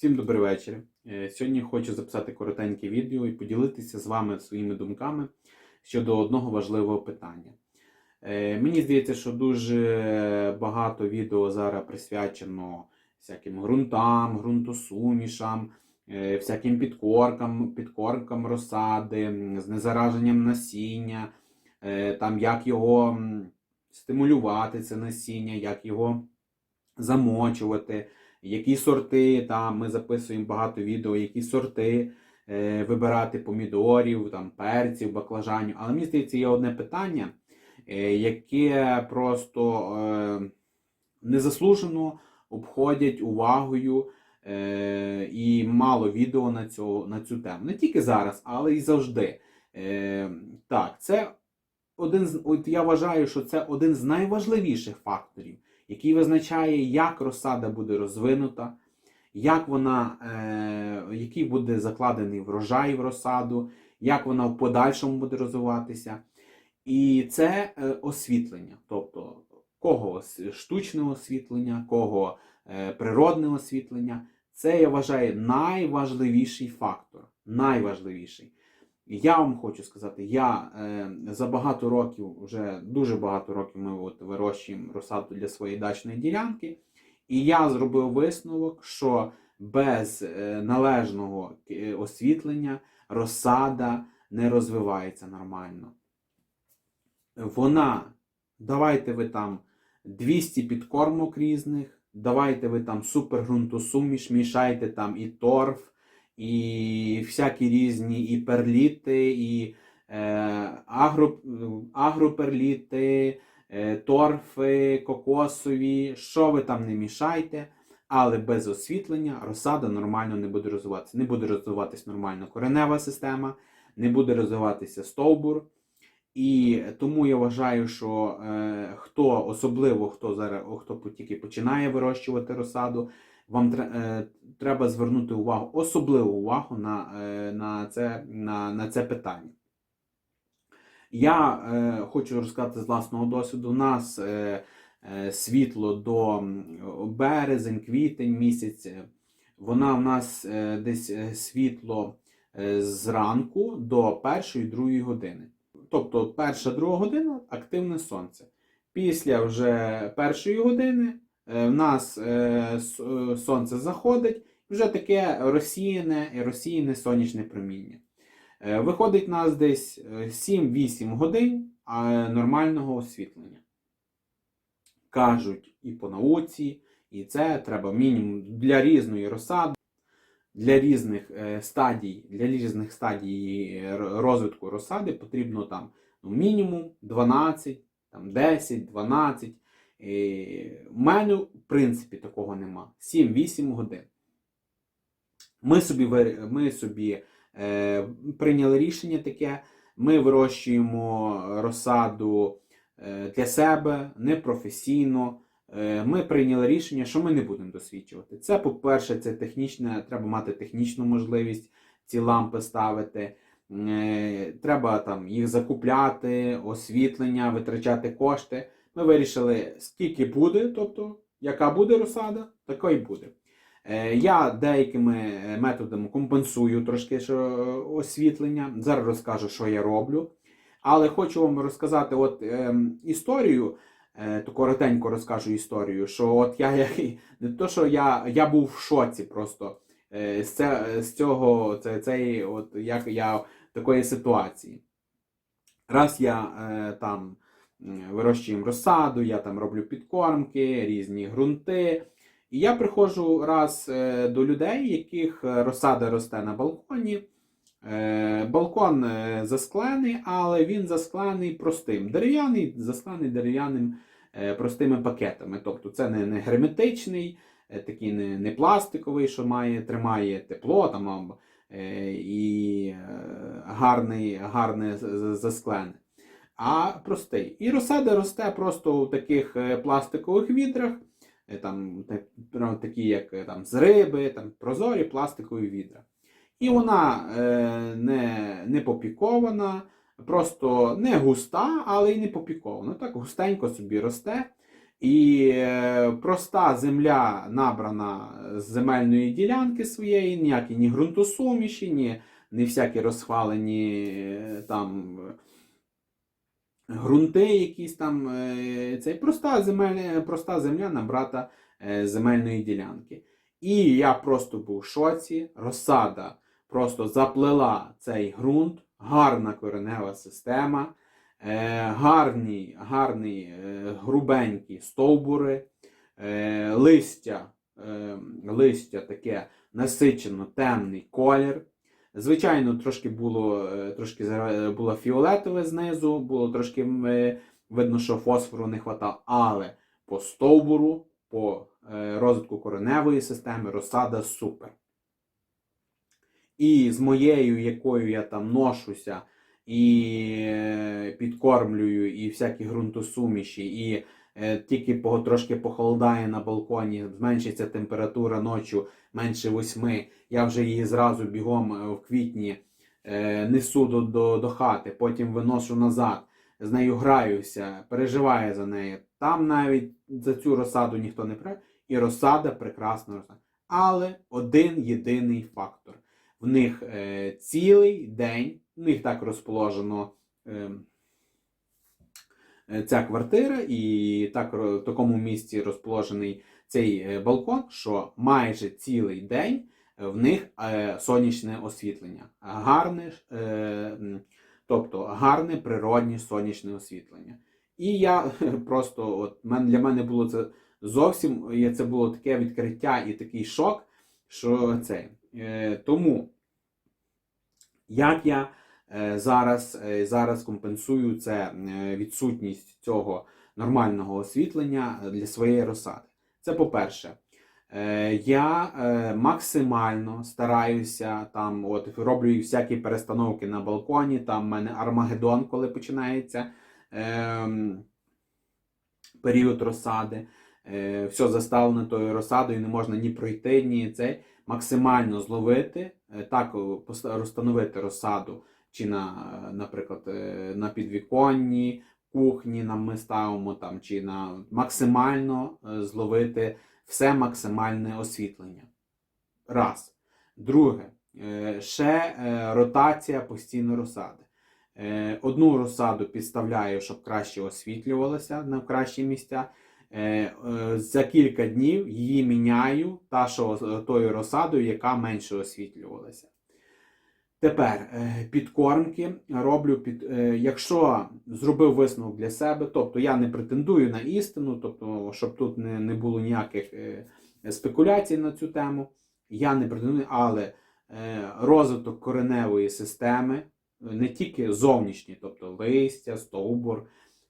Всім добрий вечір. Е, Сьогодні хочу записати коротеньке відео і поділитися з вами своїми думками щодо одного важливого питання. Е, Мені здається, що дуже багато відео зараз присвячено всяким ґрунтам, ґрунтосумішам, е, всяким підкоркам, підкоркам розсади, з незараженням насіння, там як його стимулювати, це насіння, як його замочувати які сорти, там ми записуємо багато відео, які сорти е, вибирати помідорів, там, перців, баклажанів. Але мені здається, є одне питання, е, яке просто е, незаслужено обходять увагою е, і мало відео на цю, на цю тему. Не тільки зараз, але і завжди. Е, так, це один з от я вважаю, що це один з найважливіших факторів який визначає, як розсада буде розвинута, як вона, е, який буде закладений врожай в розсаду, як вона в подальшому буде розвиватися. І це е, освітлення. Тобто, кого штучне освітлення, кого е, природне освітлення. Це я вважаю найважливіший фактор. Найважливіший. Я вам хочу сказати, я е, за багато років, вже дуже багато років ми от вирощуємо розсаду для своєї дачної ділянки, і я зробив висновок, що без е, належного е, освітлення розсада не розвивається нормально. Вона, давайте ви там 200 підкормок різних, давайте ви там супергрунтосуміш, мішайте там і торф, і всякі різні і перліти, і е, агро, агроперліти, е, торфи, кокосові, що ви там не мішайте, але без освітлення розсада нормально не буде розвиватися. Не буде розвиватися нормально коренева система, не буде розвиватися стовбур. І тому я вважаю, що е, хто особливо хто зараз хто тільки починає вирощувати розсаду, вам е, треба звернути увагу, особливу увагу на, е, на, це, на, на це питання. Я е, хочу розказати з власного досвіду. У нас е, е, світло до березень, квітень місяць. Вона в нас е, десь е, світло е, зранку до першої другої години. Тобто перша друга година активне сонце. Після вже першої години в нас е, е, сонце заходить, вже таке розсіяне розсіяне сонячне проміння. Е, Виходить у нас десь е, 7-8 годин нормального освітлення. Кажуть і по науці, і це треба мінімум для різної розсади, для різних е, стадій, для різних стадій е, розвитку розсади потрібно там ну, мінімум 12, там 10, 12. Е, У мене, в принципі, такого нема. 7-8 годин. Ми собі, ми собі е, прийняли рішення таке. Ми вирощуємо розсаду е, для себе непрофесійно. Е, Ми прийняли рішення, що ми не будемо досвідчувати. Це, по-перше, це технічне, треба мати технічну можливість ці лампи ставити. Е, Треба там їх закупляти, освітлення, витрачати кошти. Ми вирішили, скільки буде, тобто, яка буде розсада, така й буде. Е, Я деякими е, методами компенсую трошки е, освітлення. Зараз розкажу, що я роблю. Але хочу вам розказати от, ем, історію, е, то коротенько розкажу історію, що от я, я не то, що я, я був в шоці просто е, з, це, з цього, це, цей, от, як я такої ситуації. Раз я е, там вирощуємо розсаду, я там роблю підкормки, різні ґрунти. І я приходжу раз е, до людей, яких е, розсада росте на балконі. Е, Балкон засклений, але він засклений простим. Дерев'яний, засклений дерев'яним простими пакетами. Тобто це не, не герметичний, такий не, не пластиковий, що має, тримає тепло там, і гарний, гарне засклене. А простий. І розсада росте просто в таких е, пластикових відрах е, там, такі, як е, там, з риби, там, прозорі пластикові відра. І вона е, не, не попікована, просто не густа, але й не попікована. Так густенько собі росте. І е, проста земля набрана з земельної ділянки своєї, ніякі ні ґрунтосуміші, ні, ні всякі розхвалені там ґрунти, якісь там. е, Це проста, земель, проста земля набрата е, земельної ділянки. І я просто був в шоці. Розсада просто заплела цей ґрунт, гарна коренева система, е, гарні, гарні грубенькі стовбури, листя, листя таке насичено темний колір. Звичайно, трошки було, е, трошки було фіолетове знизу, було трошки е, видно, що фосфору не вистачало, але по стовбуру, по е, розвитку кореневої системи розсада супер. І з моєю, якою я там ношуся, і е, підкормлюю, і всякі ґрунтосуміші, і е, тільки трошки похолодає на балконі, зменшиться температура ночі менше 8, я вже її зразу бігом е, в квітні е, несу до, до, до хати, потім виношу назад, з нею граюся, переживаю за нею. Там навіть за цю розсаду ніхто не пре, і розсада прекрасна розсада. Але один єдиний фактор. В них е, цілий день, в них так розположено е, е, ця квартира, і так в такому місці розположений цей е, балкон, що майже цілий день е, в них е, сонячне освітлення. Гарне, тобто гарне природнє сонячне освітлення. І я просто, от для мене було це зовсім це було таке відкриття і такий шок, що це. Тому як я зараз, зараз компенсую це відсутність цього нормального освітлення для своєї розсади? Це по-перше, е, я е, максимально стараюся там, от роблю всякі перестановки на балконі. Там в мене Армагеддон, коли починається ем, період розсади. Е, все заставлено тою розсадою, не можна ні пройти, ні цей. Максимально зловити, так розстановити розсаду, чи на, наприклад, на підвіконні, кухні нам ми ставимо там, чи на максимально е, зловити все максимальне освітлення. Раз. Друге, е, ще е, ротація постійно розсади. Одну розсаду підставляю, щоб краще освітлювалася на кращі місця. За кілька днів її міняю та, що тою розсадою, яка менше освітлювалася. Тепер е, підкормки роблю під, е, якщо зробив висновок для себе, тобто я не претендую на істину, тобто, щоб тут не, не було ніяких е, спекуляцій на цю тему, я не претендую, але розвиток кореневої системи, не тільки зовнішній, тобто листя, стовбур,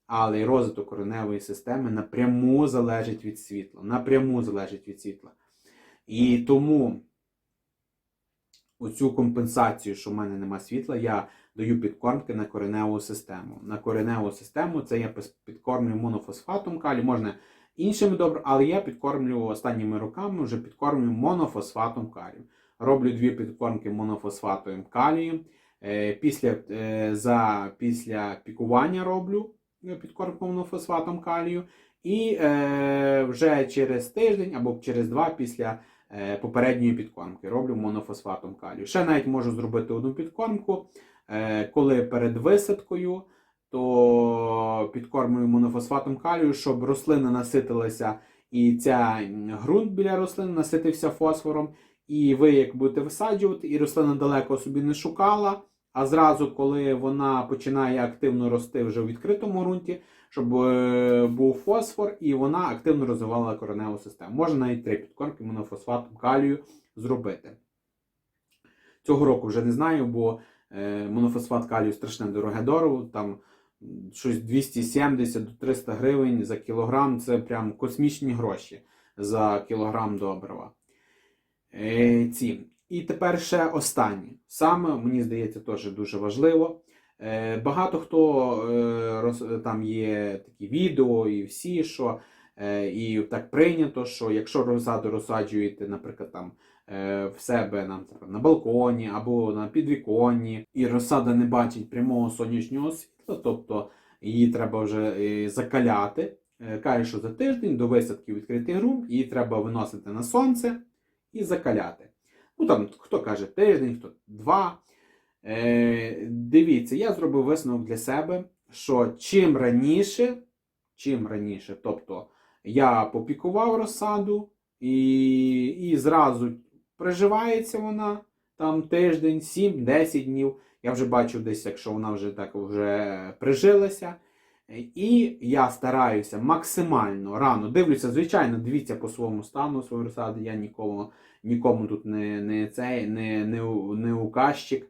але й розвиток кореневої системи напряму залежить від світла. Напряму залежить від світла. І тому оцю компенсацію, що в мене нема світла, я даю підкормки на кореневу систему. На кореневу систему це я підкормлюю монофосфатом калію, можна іншими добре, але я підкормлюю останніми роками вже підкормлюю монофосфатом калію. Роблю дві підкормки монофосфатом калію. Е, Після, е, за, після пікування роблю е, підкормку монофосфатом калію. І е, вже через тиждень або через два після попередньої підкормки роблю монофосфатом калію. Ще навіть можу зробити одну підкормку, е, коли перед висадкою, то підкормую монофосфатом калію, щоб рослина наситилася і ця ґрунт біля рослини наситився фосфором. І ви як будете висаджувати, і рослина далеко собі не шукала. А зразу, коли вона починає активно рости вже в відкритому ґрунті, щоб е, був фосфор, і вона активно розвивала кореневу систему. Можна навіть три підкормки монофосфатом калію зробити. Цього року вже не знаю, бо е, монофосфат калію страшне дороге дорого. Там щось 270 до 300 гривень за кілограм. Це прям космічні гроші за кілограм добрива. Е, ці. І тепер ще останнє. Саме, мені здається, теж дуже важливо. Е, Багато хто е, там є такі відео і всі, що е, і так прийнято, що якщо розсаду розсаджуєте, наприклад, там в себе на, на балконі або на підвіконні, і розсада не бачить прямого сонячного світла, тобто її треба вже закаляти, Каже, що за тиждень до висадки відкритий ґрунт, її треба виносити на сонце і закаляти. Ну там хто каже тиждень, хто два. Е, дивіться, я зробив висновок для себе, що чим раніше, чим раніше, тобто я попікував розсаду і, і зразу приживається вона там тиждень, 7-10 днів. Я вже бачив десь, якщо вона вже так вже прижилася. І я стараюся максимально рано дивлюся, звичайно, дивіться по своєму стану своєї розсади. Я нікому, нікому тут не, не, цей, не, не, не указчик.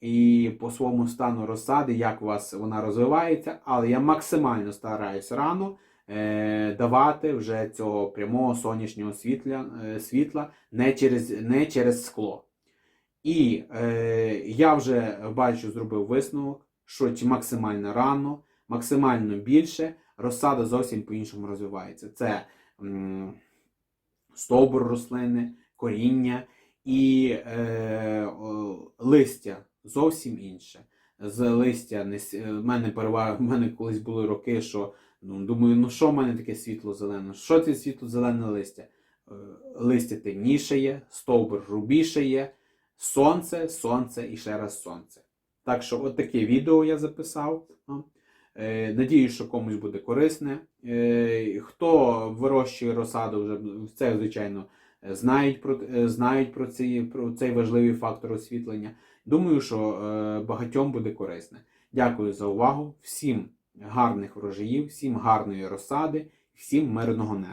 І по своєму стану розсади, як у вас вона розвивається, але я максимально стараюсь рано е, давати вже цього прямого сонячного світла, е, світла не, через, не через скло. І е, я вже бачу, зробив висновок, що максимально рано, максимально більше, розсада зовсім по-іншому розвивається. Це м, стовбур рослини, коріння і е, листя зовсім інше. З листя не е, в мене перевага, в мене колись були роки, що ну, думаю, ну що в мене таке світло-зелене? Що це світло-зелене листя? Е, Листя темнішає, стовбур грубішає, сонце, сонце і ще раз сонце. Так що, от таке відео я записав. Е, Надіюсь, що комусь буде корисне. Е, Хто вирощує розсаду, вже це, звичайно, знають про, е, знають про, ці, про цей важливий фактор освітлення. Думаю, що багатьом буде корисне. Дякую за увагу. Всім гарних врожаїв, всім гарної розсади, всім мирного неба.